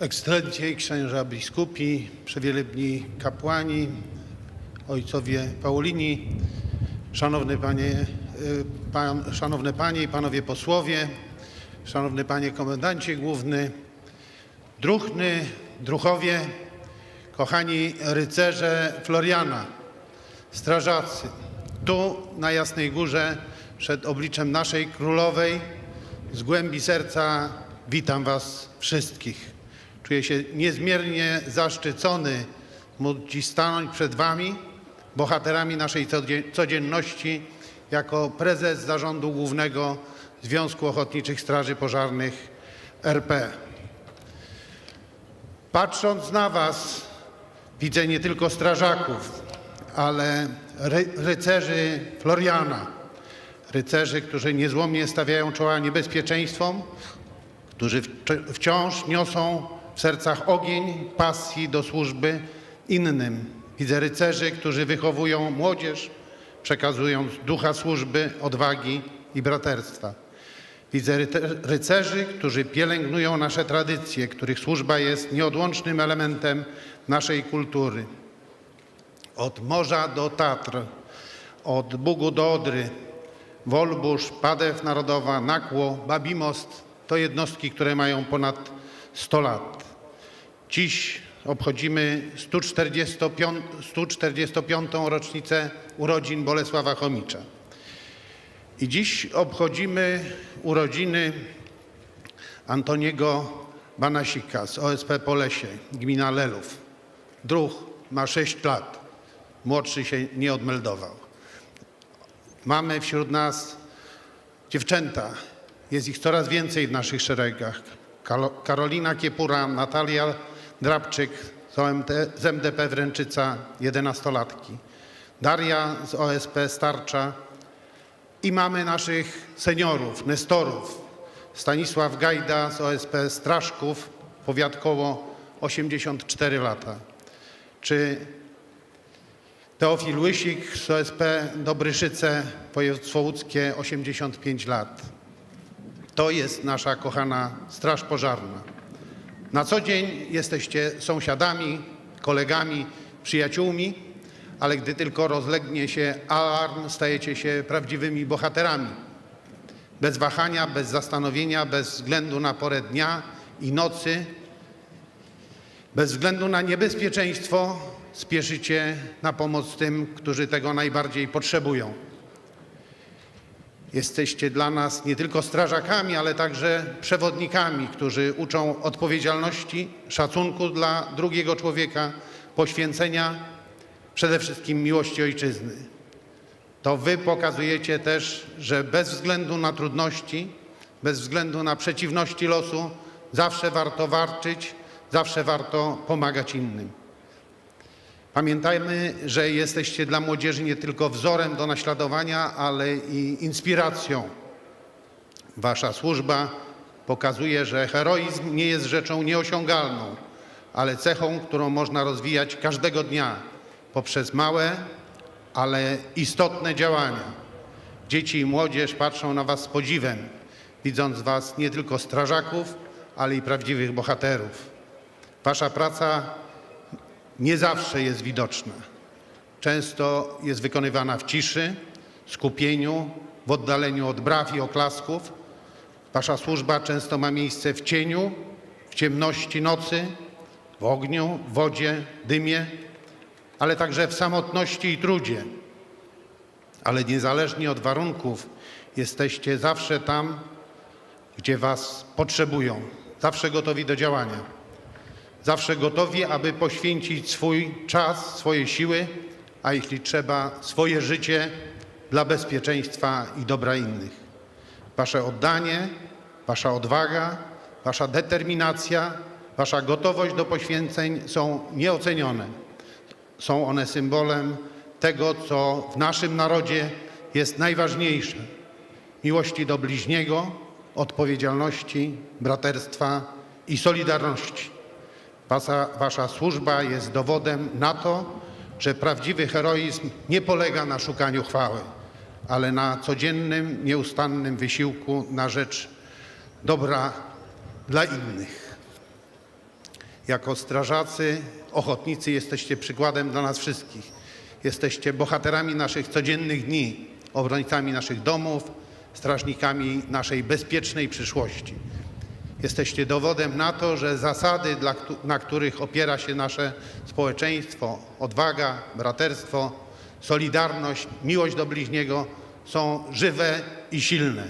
Ekscelencje, księża biskupi, przewielebni kapłani, ojcowie Paulini, szanowny panie, y, pan, szanowne panie i panowie posłowie, szanowny panie komendancie główny, druhny, druchowie, kochani rycerze Floriana, strażacy, tu na Jasnej Górze przed obliczem naszej królowej z głębi serca witam was wszystkich. Czuję się niezmiernie zaszczycony móc dziś stanąć przed wami, bohaterami naszej codzie- codzienności, jako prezes Zarządu Głównego Związku Ochotniczych Straży Pożarnych RP. Patrząc na was, widzę nie tylko strażaków, ale ry rycerzy Floriana, rycerzy, którzy niezłomnie stawiają czoła niebezpieczeństwom, którzy wci- wciąż niosą w sercach ogień pasji do służby innym. Widzę rycerzy, którzy wychowują młodzież, przekazując ducha służby, odwagi i braterstwa. Widzę rycerzy, którzy pielęgnują nasze tradycje, których służba jest nieodłącznym elementem naszej kultury. Od morza do Tatr, od Bugu do Odry, Wolbusz, Padew Narodowa, Nakło, Babimost to jednostki, które mają ponad 100 lat. Dziś obchodzimy 145, 145. rocznicę urodzin Bolesława Chomicza. I dziś obchodzimy urodziny Antoniego Banasika z OSP Polesie, gmina Lelów. Druh ma 6 lat, młodszy się nie odmeldował. Mamy wśród nas dziewczęta, jest ich coraz więcej w naszych szeregach. Karolina Kiepura, Natalia Drabczyk z, MDP Wręczyca, 11-latki. Daria z OSP Starcza, i mamy naszych seniorów, nestorów. Stanisław Gajda z OSP Straszków, powiatkowo 84 lata. Czy Teofil Łysik z OSP Dobryszyce, województwo łódzkie 85 lat. To jest nasza kochana Straż Pożarna. Na co dzień jesteście sąsiadami, kolegami, przyjaciółmi, ale gdy tylko rozlegnie się alarm, stajecie się prawdziwymi bohaterami. Bez wahania, bez zastanowienia, bez względu na porę dnia i nocy, bez względu na niebezpieczeństwo, spieszycie na pomoc tym, którzy tego najbardziej potrzebują. Jesteście dla nas nie tylko strażakami, ale także przewodnikami, którzy uczą odpowiedzialności, szacunku dla drugiego człowieka, poświęcenia, przede wszystkim miłości ojczyzny. To wy pokazujecie też, że bez względu na trudności, bez względu na przeciwności losu, zawsze warto walczyć, zawsze warto pomagać innym. Pamiętajmy, że jesteście dla młodzieży nie tylko wzorem do naśladowania, ale i inspiracją. Wasza służba pokazuje, że heroizm nie jest rzeczą nieosiągalną, ale cechą, którą można rozwijać każdego dnia poprzez małe, ale istotne działania. Dzieci i młodzież patrzą na Was z podziwem, widząc Was nie tylko strażaków, ale i prawdziwych bohaterów. Wasza praca nie zawsze jest widoczna. Często jest wykonywana w ciszy, skupieniu, w oddaleniu od braw i oklasków. Wasza służba często ma miejsce w cieniu, w ciemności nocy, w ogniu, w wodzie, dymie, ale także w samotności i trudzie. Ale niezależnie od warunków jesteście zawsze tam, gdzie Was potrzebują, zawsze gotowi do działania zawsze gotowi, aby poświęcić swój czas, swoje siły, a jeśli trzeba, swoje życie dla bezpieczeństwa i dobra innych. Wasze oddanie, wasza odwaga, wasza determinacja, wasza gotowość do poświęceń są nieocenione. Są one symbolem tego, co w naszym narodzie jest najważniejsze miłości do bliźniego, odpowiedzialności, braterstwa i solidarności. Wasza, wasza służba jest dowodem na to, że prawdziwy heroizm nie polega na szukaniu chwały, ale na codziennym, nieustannym wysiłku na rzecz dobra dla innych. Jako strażacy, ochotnicy jesteście przykładem dla nas wszystkich. Jesteście bohaterami naszych codziennych dni, obrońcami naszych domów, strażnikami naszej bezpiecznej przyszłości. Jesteście dowodem na to, że zasady, na których opiera się nasze społeczeństwo, odwaga, braterstwo, solidarność, miłość do bliźniego, są żywe i silne.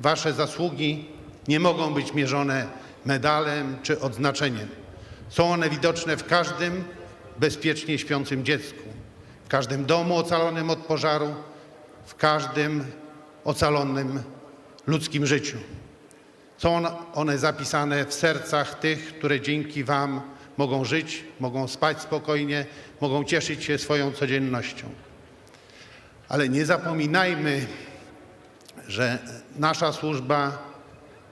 Wasze zasługi nie mogą być mierzone medalem czy odznaczeniem. Są one widoczne w każdym bezpiecznie śpiącym dziecku, w każdym domu ocalonym od pożaru, w każdym ocalonym ludzkim życiu. Są on- one zapisane w sercach tych, które dzięki Wam mogą żyć, mogą spać spokojnie, mogą cieszyć się swoją codziennością. Ale nie zapominajmy, że nasza służba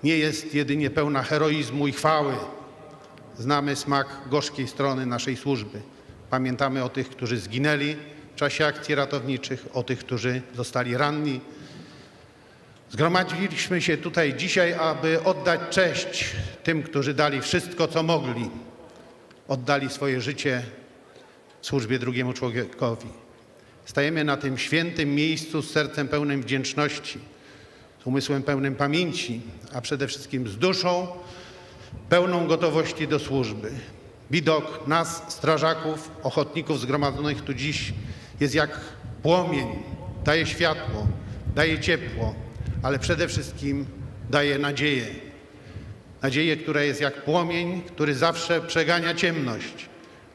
nie jest jedynie pełna heroizmu i chwały. Znamy smak gorzkiej strony naszej służby. Pamiętamy o tych, którzy zginęli w czasie akcji ratowniczych, o tych, którzy zostali ranni. Zgromadziliśmy się tutaj dzisiaj, aby oddać cześć tym, którzy dali wszystko, co mogli. Oddali swoje życie służbie drugiemu człowiekowi. Stajemy na tym świętym miejscu z sercem pełnym wdzięczności, z umysłem pełnym pamięci, a przede wszystkim z duszą pełną gotowości do służby. Widok nas, strażaków, ochotników zgromadzonych tu dziś jest jak płomień. Daje światło, daje ciepło, ale przede wszystkim daje nadzieję. Nadzieję, która jest jak płomień, który zawsze przegania ciemność,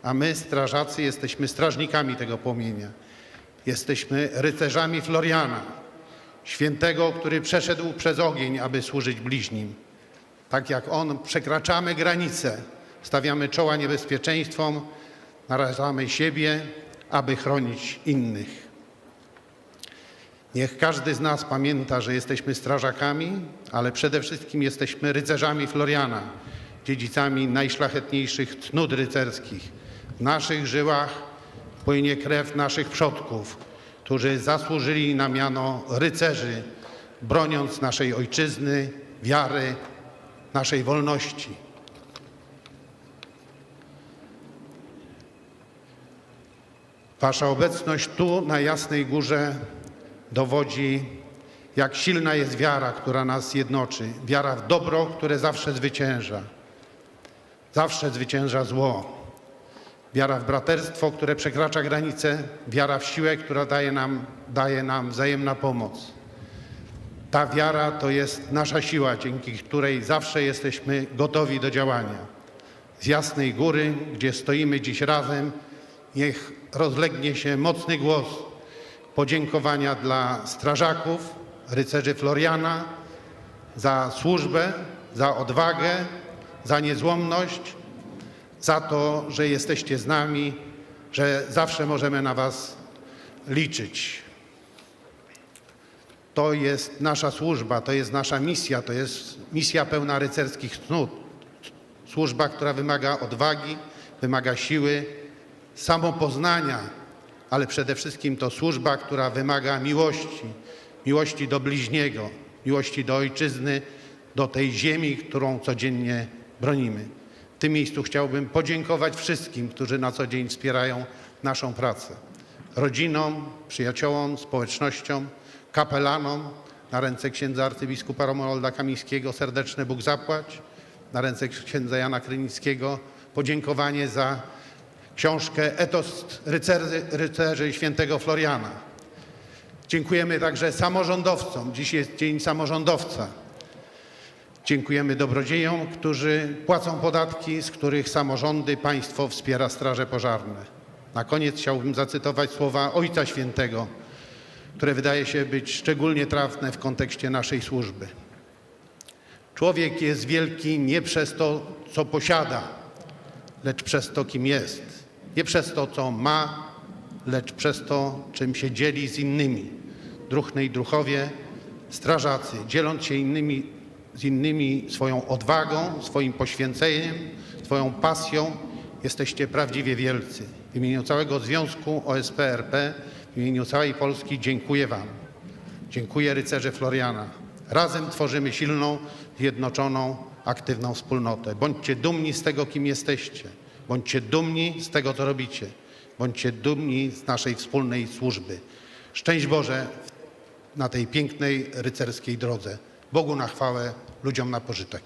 a my, strażacy, jesteśmy strażnikami tego płomienia. Jesteśmy rycerzami Floriana, świętego, który przeszedł przez ogień, aby służyć bliźnim. Tak jak On przekraczamy granice, stawiamy czoła niebezpieczeństwom, narażamy siebie, aby chronić innych. Niech każdy z nas pamięta, że jesteśmy strażakami, ale przede wszystkim jesteśmy rycerzami Floriana, dziedzicami najszlachetniejszych cnót rycerskich. W naszych żyłach płynie krew naszych przodków, którzy zasłużyli na miano rycerzy, broniąc naszej ojczyzny, wiary, naszej wolności. Wasza obecność tu na Jasnej Górze dowodzi, jak silna jest wiara, która nas jednoczy. Wiara w dobro, które zawsze zwycięża. Zawsze zwycięża zło. Wiara w braterstwo, które przekracza granice. Wiara w siłę, która daje nam, daje nam wzajemna pomoc. Ta wiara to jest nasza siła, dzięki której zawsze jesteśmy gotowi do działania. Z Jasnej Góry, gdzie stoimy dziś razem, niech rozlegnie się mocny głos podziękowania dla strażaków, rycerzy Floriana za służbę, za odwagę, za niezłomność, za to, że jesteście z nami, że zawsze możemy na Was liczyć. To jest nasza służba, to jest nasza misja, to jest misja pełna rycerskich cnót. Służba, która wymaga odwagi, wymaga siły, samopoznania, ale przede wszystkim to służba, która wymaga miłości, miłości do bliźniego, miłości do ojczyzny, do tej ziemi, którą codziennie bronimy. W tym miejscu chciałbym podziękować wszystkim, którzy na co dzień wspierają naszą pracę. Rodzinom, przyjaciołom, społecznościom, kapelanom, na ręce księdza arcybiskupa Romualda Kamińskiego serdeczny Bóg zapłać, na ręce księdza Jana Krynickiego podziękowanie za książkę Etos rycerzy, rycerzy świętego Floriana. Dziękujemy także samorządowcom. Dziś jest Dzień Samorządowca. Dziękujemy dobrodziejom, którzy płacą podatki, z których samorządy, państwo wspiera straże pożarne. Na koniec chciałbym zacytować słowa Ojca Świętego, które wydaje się być szczególnie trafne w kontekście naszej służby. Człowiek jest wielki nie przez to, co posiada, lecz przez to, kim jest. Nie przez to, co ma, lecz przez to, czym się dzieli z innymi. Druhny i druchowie, strażacy, dzieląc się innymi, z innymi swoją odwagą, swoim poświęceniem, swoją pasją, jesteście prawdziwie wielcy. W imieniu całego Związku OSP RP, w imieniu całej Polski dziękuję Wam. Dziękuję rycerze Floriana. Razem tworzymy silną, zjednoczoną aktywną wspólnotę. Bądźcie dumni z tego, kim jesteście. Bądźcie dumni z tego, co robicie. Bądźcie dumni z naszej wspólnej służby. Szczęść Boże na tej pięknej rycerskiej drodze. Bogu na chwałę, ludziom na pożytek.